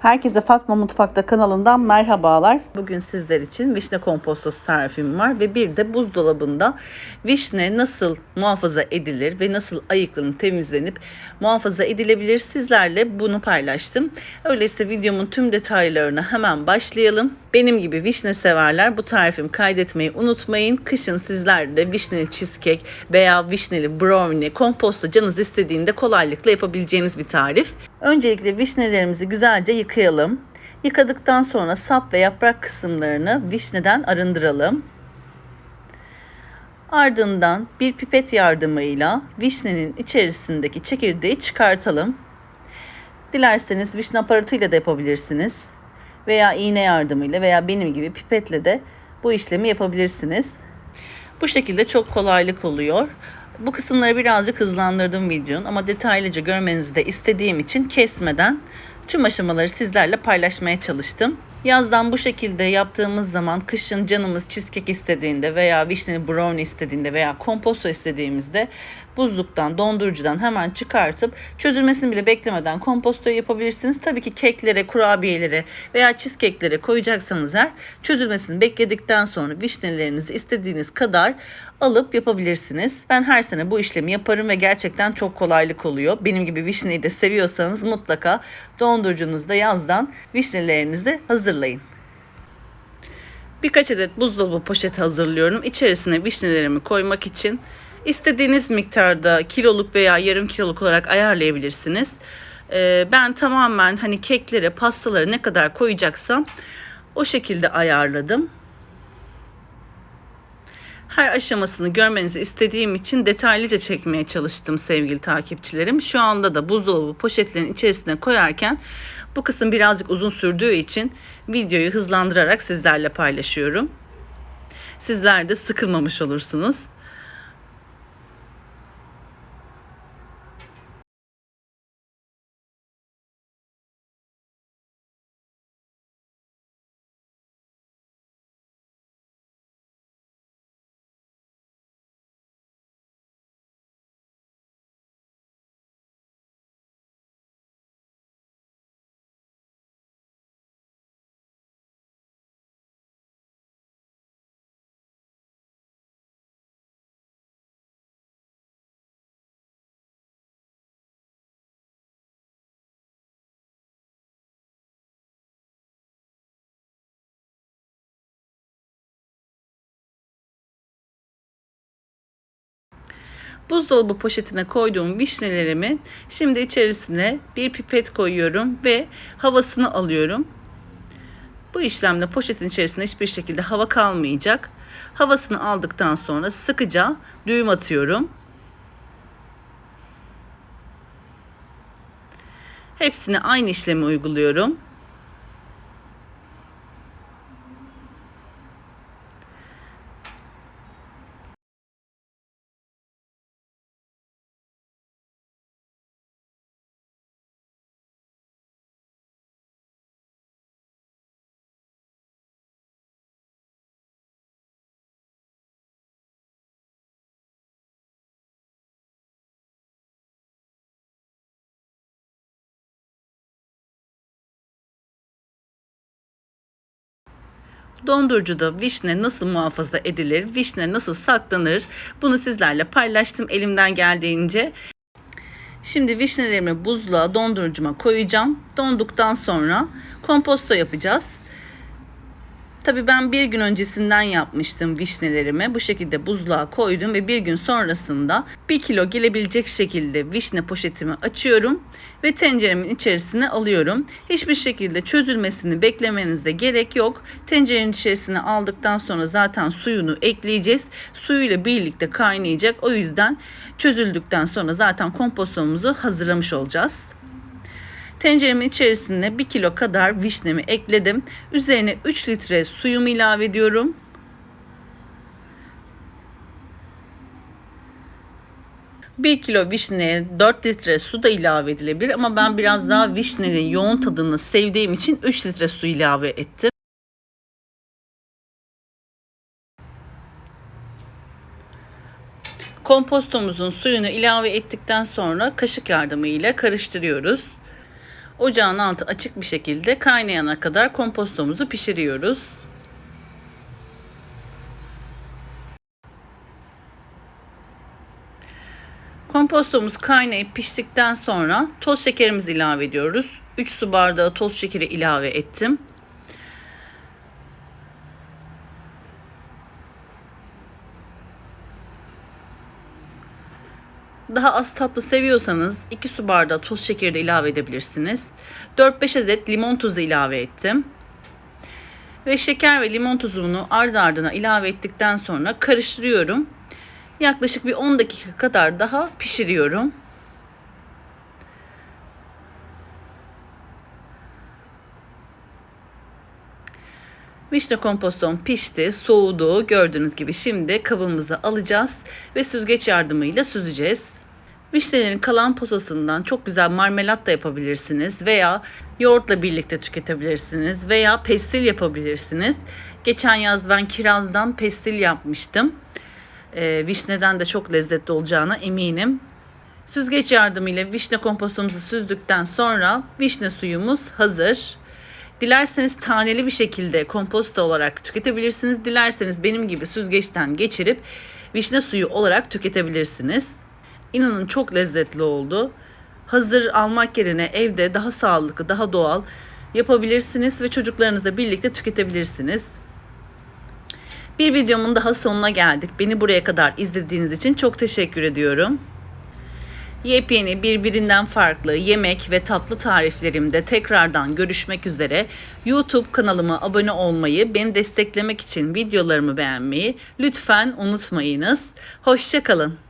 Herkese Fatma Mutfak'ta kanalından merhabalar. Bugün sizler için vişne kompostosu tarifim var ve bir de buzdolabında vişne nasıl muhafaza edilir ve nasıl ayıklanıp temizlenip muhafaza edilebilir sizlerle bunu paylaştım. Öyleyse videomun tüm detaylarına hemen başlayalım. Benim gibi vişne severler bu tarifimi kaydetmeyi unutmayın. Kışın sizler de vişneli cheesecake veya vişneli brownie komposto canınız istediğinde kolaylıkla yapabileceğiniz bir tarif. Öncelikle vişnelerimizi güzelce yıkayalım. Yıkadıktan sonra sap ve yaprak kısımlarını vişneden arındıralım. Ardından bir pipet yardımıyla vişnenin içerisindeki çekirdeği çıkartalım. Dilerseniz vişne aparatıyla da yapabilirsiniz. Veya iğne yardımıyla veya benim gibi pipetle de bu işlemi yapabilirsiniz. Bu şekilde çok kolaylık oluyor. Bu kısımları birazcık hızlandırdım videonun ama detaylıca görmenizi de istediğim için kesmeden tüm aşamaları sizlerle paylaşmaya çalıştım. Yazdan bu şekilde yaptığımız zaman kışın canımız cheesecake istediğinde veya vişneli brownie istediğinde veya komposto istediğimizde buzluktan, dondurucudan hemen çıkartıp çözülmesini bile beklemeden komposto yapabilirsiniz. Tabii ki keklere, kurabiyelere veya cheesecake'lere koyacaksanız eğer çözülmesini bekledikten sonra vişnelerinizi istediğiniz kadar alıp yapabilirsiniz. Ben her sene bu işlemi yaparım ve gerçekten çok kolaylık oluyor. Benim gibi vişneyi de seviyorsanız mutlaka dondurucunuzda yazdan vişnelerinizi hazırlayın. Birkaç adet buzdolabı poşeti hazırlıyorum. İçerisine vişnelerimi koymak için istediğiniz miktarda kiloluk veya yarım kiloluk olarak ayarlayabilirsiniz. Ee, ben tamamen hani keklere, pastalara ne kadar koyacaksam o şekilde ayarladım. Her aşamasını görmenizi istediğim için detaylıca çekmeye çalıştım sevgili takipçilerim. Şu anda da buzdolabı poşetlerin içerisine koyarken bu kısım birazcık uzun sürdüğü için videoyu hızlandırarak sizlerle paylaşıyorum. Sizler de sıkılmamış olursunuz. Buzdolabı poşetine koyduğum vişnelerimi şimdi içerisine bir pipet koyuyorum ve havasını alıyorum. Bu işlemle poşetin içerisinde hiçbir şekilde hava kalmayacak. Havasını aldıktan sonra sıkıca düğüm atıyorum. Hepsine aynı işlemi uyguluyorum. Dondurucuda vişne nasıl muhafaza edilir, vişne nasıl saklanır bunu sizlerle paylaştım elimden geldiğince. Şimdi vişnelerimi buzluğa dondurucuma koyacağım. Donduktan sonra komposto yapacağız. Tabi ben bir gün öncesinden yapmıştım vişnelerimi. Bu şekilde buzluğa koydum ve bir gün sonrasında bir kilo gelebilecek şekilde vişne poşetimi açıyorum ve tenceremin içerisine alıyorum. Hiçbir şekilde çözülmesini beklemenize gerek yok. Tencerenin içerisine aldıktan sonra zaten suyunu ekleyeceğiz. Suyuyla birlikte kaynayacak. O yüzden çözüldükten sonra zaten kompostomumuzu hazırlamış olacağız. Tenceremin içerisine 1 kilo kadar vişnemi ekledim. Üzerine 3 litre suyumu ilave ediyorum. Bir kilo vişneye 4 litre su da ilave edilebilir ama ben biraz daha vişnenin yoğun tadını sevdiğim için 3 litre su ilave ettim. Kompostomuzun suyunu ilave ettikten sonra kaşık yardımıyla karıştırıyoruz. Ocağın altı açık bir şekilde kaynayana kadar kompostomuzu pişiriyoruz. Kompostomuz kaynayıp piştikten sonra toz şekerimizi ilave ediyoruz. 3 su bardağı toz şekeri ilave ettim. Daha az tatlı seviyorsanız 2 su bardağı toz şekeri de ilave edebilirsiniz. 4-5 adet limon tuzu ilave ettim. Ve şeker ve limon tuzunu ardı ardına ilave ettikten sonra karıştırıyorum. Yaklaşık bir 10 dakika kadar daha pişiriyorum. Vişne kompostom pişti, soğudu. Gördüğünüz gibi şimdi kabımıza alacağız ve süzgeç yardımıyla süzeceğiz. Vişnelerin kalan posasından çok güzel marmelat da yapabilirsiniz veya yoğurtla birlikte tüketebilirsiniz veya pestil yapabilirsiniz. Geçen yaz ben kirazdan pestil yapmıştım. Ee, vişneden de çok lezzetli olacağına eminim. Süzgeç yardımıyla vişne kompostumuzu süzdükten sonra vişne suyumuz hazır. Dilerseniz taneli bir şekilde komposto olarak tüketebilirsiniz. Dilerseniz benim gibi süzgeçten geçirip vişne suyu olarak tüketebilirsiniz. İnanın çok lezzetli oldu. Hazır almak yerine evde daha sağlıklı, daha doğal yapabilirsiniz ve çocuklarınızla birlikte tüketebilirsiniz. Bir videomun daha sonuna geldik. Beni buraya kadar izlediğiniz için çok teşekkür ediyorum. Yepyeni birbirinden farklı yemek ve tatlı tariflerimde tekrardan görüşmek üzere. YouTube kanalıma abone olmayı, beni desteklemek için videolarımı beğenmeyi lütfen unutmayınız. Hoşçakalın.